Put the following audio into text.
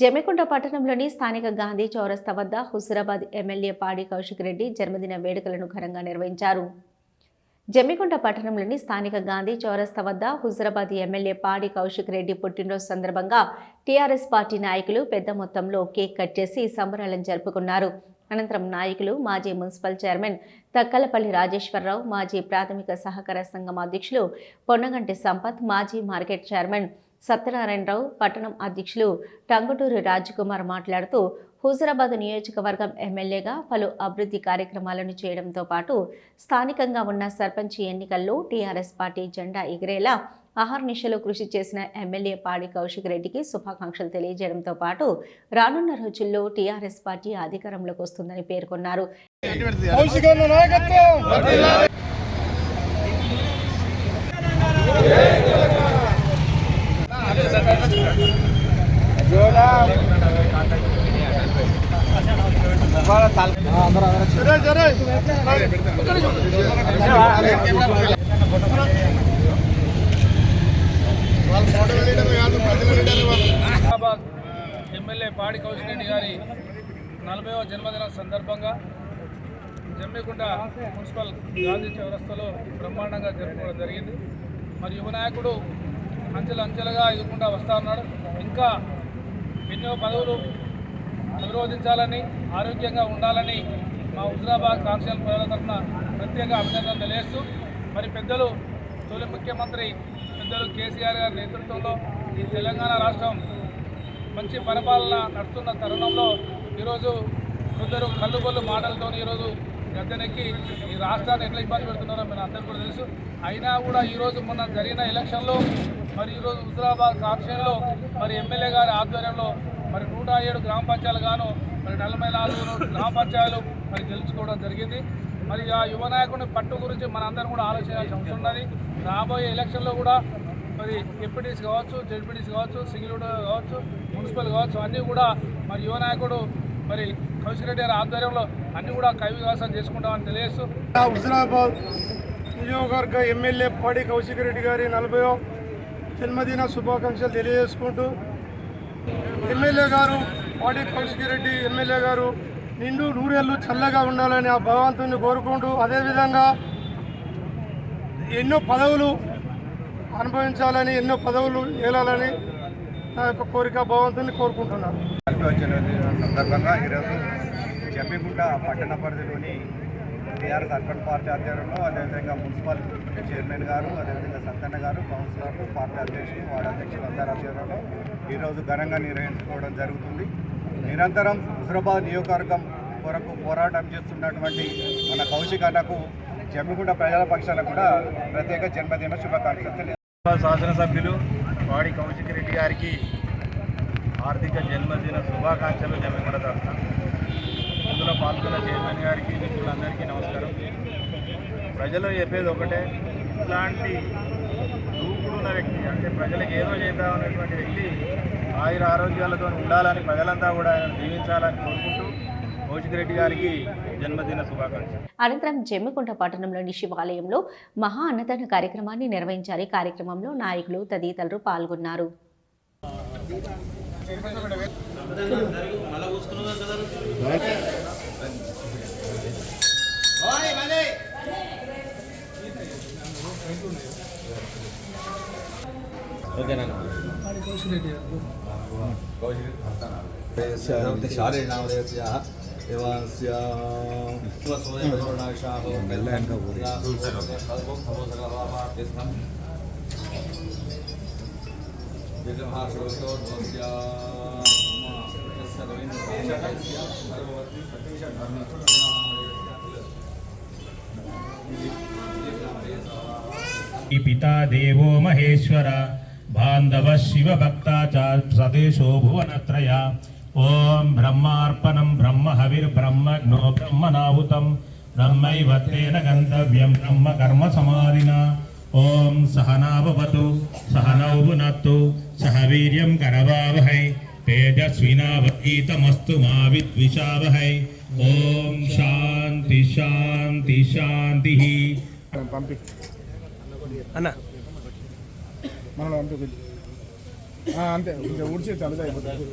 జమ్మికుంట పట్టణంలోని స్థానిక గాంధీ చౌరస్తా వద్ద హుజురాబాద్ ఎమ్మెల్యే పాడి కౌశిక్ రెడ్డి జన్మదిన వేడుకలను ఘనంగా నిర్వహించారు. జమ్మికుంట పట్టణంలోని స్థానిక గాంధీ చౌరస్తా వద్ద హుజురాబాద్ ఎమ్మెల్యే పాడి కౌశిక్ రెడ్డి పుట్టినరోజు సందర్భంగా టీఆర్ఎస్ పార్టీ నాయకులు పెద్ద మొత్తంలో కేక్ కట్ చేసి సంబరాలను జరుపుకున్నారు. అనంతరం నాయకులు మాజీ మున్సిపల్ చైర్మన్ తక్కలపల్లి రాజేశ్వరరావు మాజీ ప్రాథమిక సహకార సంఘం అధ్యక్షులు పొన్నగంటి సంపత్ మాజీ మార్కెట్ చైర్మన్ సత్యనారాయణరావు పట్టణం అధ్యక్షులు టంగుటూరి రాజ్కుమార్ మాట్లాడుతూ హుజరాబాద్ నియోజకవర్గం ఎమ్మెల్యేగా పలు అభివృద్ధి కార్యక్రమాలను చేయడంతో పాటు స్థానికంగా ఉన్న సర్పంచ్ ఎన్నికల్లో టీఆర్ఎస్ పార్టీ జెండా ఎగిరేలా అహర్నిశలో కృషి చేసిన ఎమ్మెల్యే పాడి కౌశిక్ రెడ్డికి శుభాకాంక్షలు తెలియజేయడంతో పాటు రానున్న రోజుల్లో టీఆర్ఎస్ పార్టీ అధికారంలోకి వస్తుందని పేర్కొన్నారు. ఎమ్మెల్యే పాడి కౌశిరెడ్డి గారి నలభైవ జన్మదిన సందర్భంగా జమ్మికుంట మున్సిపల్ గాంధీ చౌరస్తలో బ్రహ్మాండంగా జరుపుకోవడం జరిగింది. మరి యువ నాయకుడు అంచెలు అంచెలుగా ఎదుర్కొంటూ వస్తా ఉన్నాడు. ఇంకా ఎన్నో పదవులు అనురోధించాలని ఆరోగ్యంగా ఉండాలని మా హుజరాబాద్ కాన్స్టిట్యూన్ ప్రజల తరఫున ప్రత్యేక అభినందనలు తెలియజేస్తూ మరి పెద్దలు తొలి ముఖ్యమంత్రి పెద్దలు కేసీఆర్ గారి నేతృత్వంలో ఈ తెలంగాణ రాష్ట్రం మంచి పరిపాలన నడుస్తున్న తరుణంలో ఈరోజు కొందరు కళ్ళుగొల్లు మాటలతో ఈరోజు గద్దెనెక్కి ఈ రాష్ట్రాన్ని ఎట్లా ఇబ్బంది పెడుతున్నారో మీరు అందరికీ కూడా తెలుసు. అయినా కూడా ఈరోజు మొన్న జరిగిన ఎలక్షన్లో మరి ఈరోజు హుజరాబాద్ కాన్స్టిట్యూన్లో మరి ఎమ్మెల్యే గారి ఆధ్వర్యంలో మరి నూట ఏడు గ్రామ పంచాయతీలు గాను మరి నలభై నాలుగు గ్రామ పంచాయతీలు మరి గెలుచుకోవడం జరిగింది. మరి ఆ యువ నాయకుని పట్టు గురించి మనందరం కూడా ఆలోచించాల్సిన అవసరం ఉన్నది. రాబోయే ఎలక్షన్లో కూడా మరి ఎంపీటీస్ కావచ్చు జెడ్పీటీస్ కావచ్చు సింగిల్ కావచ్చు మున్సిపల్ కావచ్చు అన్నీ కూడా మరి యువ నాయకుడు మరి కౌశిక్ రెడ్డి గారి ఆధ్వర్యంలో అన్నీ కూడా కైవికాసం చేసుకుంటామని తెలియజేస్తూ హుజరాబాద్ నియోజకవర్గ ఎమ్మెల్యే పాడి కౌశిక్ రెడ్డి గారి నలభైవ జన్మదిన శుభాకాంక్షలు తెలియజేసుకుంటూ ఎమ్మెల్యే గారు పాడి కౌశికిరెడ్డి ఎమ్మెల్యే గారు నిండు నూరేళ్ళు చల్లగా ఉండాలని ఆ భగవంతుని కోరుకుంటూ అదేవిధంగా ఎన్నో పదవులు అనుభవించాలని ఎన్నో పదవులు ఏలాలని నా యొక్క కోరిక భగవంతుని కోరుకుంటున్నాను. సందర్భంగా ఈరోజు జమ్మిగుంట పట్టణ పరిధిలోని టీఆర్ఎస్ అర్బన్ పార్టీ అధ్యక్షులు అదేవిధంగా మున్సిపల్ చైర్మన్ గారు అదేవిధంగా సత్తన్న గారు కౌన్సిలర్లు పార్టీ అధ్యక్షులు వార్డు అధ్యక్షులు అందరి ఆధ్వర్యంలో ఈరోజు ఘనంగా నిర్వహించుకోవడం జరుగుతుంది నిరంతరం హుజరాబాద్ నియోజకవర్గం కొరకు పోరాటం చేస్తున్నటువంటి మన కౌశిక్ అన్నకు జమ్మిగుండ ప్రజల పక్షాన కూడా ప్రత్యేక జన్మదిన శుభాకాంక్షలు తెలియజేస్తున్నాను. శాసనసభ్యులు వాడి కౌశిక్ రెడ్డి గారికి ఆర్థిక జన్మదిన శుభాకాంక్షలు జమ్మిగుండ తరఫున ఇందులో పాల్గొన్న చైర్మన్ గారికి మిత్రులందరికీ నమస్కారం. ప్రజలు చెప్పేది ఒకటే ఇట్లాంటి దూకుడున్న వ్యక్తి అంటే ప్రజలకు ఏదో చేద్దామనేటువంటి వ్యక్తి ఆయుర ఆరోగ్యాలతో ఉండాలని ప్రజలంతా కూడా ఆయన జీవించాలని కోరుకుంటూ కౌశిక్ రెడ్డి గారికి జన్మదిన శుభాకాంక్షలు. అనంతరం జమ్మికుంట పట్టణంలోని శివాలయంలో మహా అన్నదాన కార్యక్రమాన్ని నిర్వహించారు కార్యక్రమంలో నాయకులు తదితరులు పాల్గొన్నారు. ఓకేనా? శారీరామదేవ్యాः దేవాస్యాశాహో పితా దేవో మహేశ్వర బాంధవ శివ భక్తాచార సదేశో భువనత్రయ ఓం బ్రహ్మార్పణం బ్రహ్మ హవిర్బ్రహ్మజ్ఞో బ్రహ్మనాహుతం బ్రహ్మైవ తేన గంతవ్యం బ్రహ్మ కర్మ సమాధిన ఓం సహనాభవతు సహనౌ నత్తు సహ వీర్యం కరవావహై తేజస్వినావీతమస్తు మా విద్విషావహై ఓం శాంతి శాంతి శాంతి అన్న మనలో పంపి అంతే ఇంకా ఊడ్చి చల్లగా అయిపోతుంది